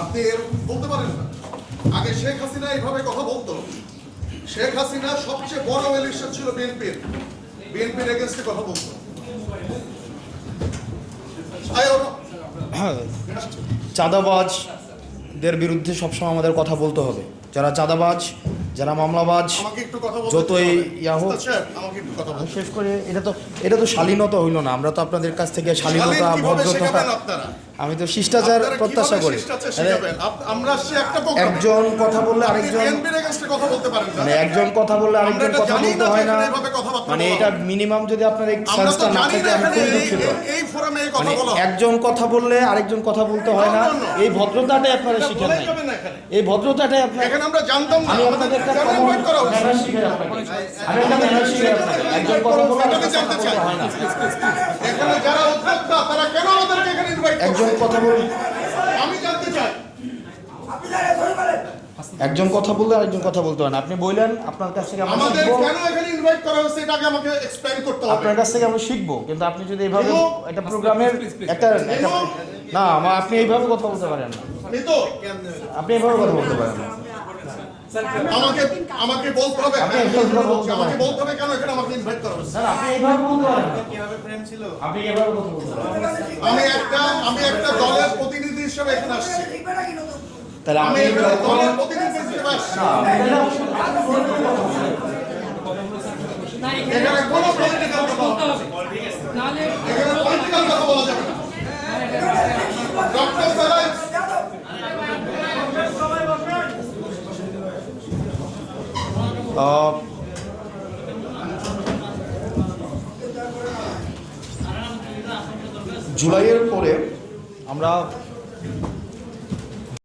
আপনি এরকম বলতে পারেন না। আগে শেখ হাসিনা এইভাবে কথা বলতো। শেখ হাসিনা সবচেয়ে বড় ইলেকশন ছিল বিএনপির। বিএনপির এগেনস্টে কথা বলতো। হ্যাঁ চাঁদাবাজদের বিরুদ্ধে সবসময় আমাদের কথা বলতে হবে। যারা চাঁদাবাজ যারা মামলাবাজ একটু কথা যতই ইয়া হোক। শেষ করে এটা তো এটা তো শালীনতা হইল না। আমরা তো আপনাদের কাছ থেকে শালীনতা শালীন ভদ্রতা? আমি তো শিষ্টাচার প্রত্যাশা করি একটা একজন কথা বললে আরেকজন বিএনপির কথা বলতে মানে একজন কথা বললে আরেকজন কথা বলতে হয় না মানে এটা মিনিমাম যদি আপনার এই না থাকে আমি খুবই দুঃখিত মানে একজন কথা বললে আরেকজন কথা বলতে হয় না. এই ভদ্রতাটাই আপনারা এটা শিখেন নাই যাবে না এখানে। এই ভদ্রতাটাই আপনার এখানে আমরা জানতাম আমি আপনাদের একটা আপনাকে। আমি একটা আপনাকে। একজন কথা বললে। বলতে হয় না। এখানে যারা উদ্যোক্তা তারা কেন আমাদেরকে এখানে ইনভাইট একজন কথা বল আমি জানতে চাই। একজন কথা বললে আরেকজন কথা বলতে হয় না। আপনি বললেন আপনার কাছ থেকে আমরা আমাদের কেন এখানে ইনভাইট করা হয়েছে এটাকে আমাকে এক্সপ্লেইন করতে হবে। আপনার কাছ থেকে আমরা শিখব কিন্তু আপনি যদি এইভাবে? একটা প্রোগ্রামের একটা না আমার আপনি এইভাবে কথা বলতে পারেন না। নিতো আপনি এইভাবে কথা বলতে পারেন না। আমাকে আমাকে বলতে হবে আমাকে পারেন। বলতে হবে কেন এখানে আমাকে ইনভাইট করা হয়েছে? আপনি এইভাবে বলতে পারেন না। আপনি এইভাবে কথা বলতে পারেন না। আমি একটা আমি একটা দলের প্রতিনিধি হিসেবে এখানে আসছি। তাহলে আমি আপনি একটা এইভাবে- দলের প্রতিনিধি হিসেবে আসছি। এখানে কোনো পলিটিক্যাল কথা এখানে পলিটিক্যাল কথা বলা যাবে না। ডক্টর সারাই জুলাইয়ের পরে আমরা Thank you.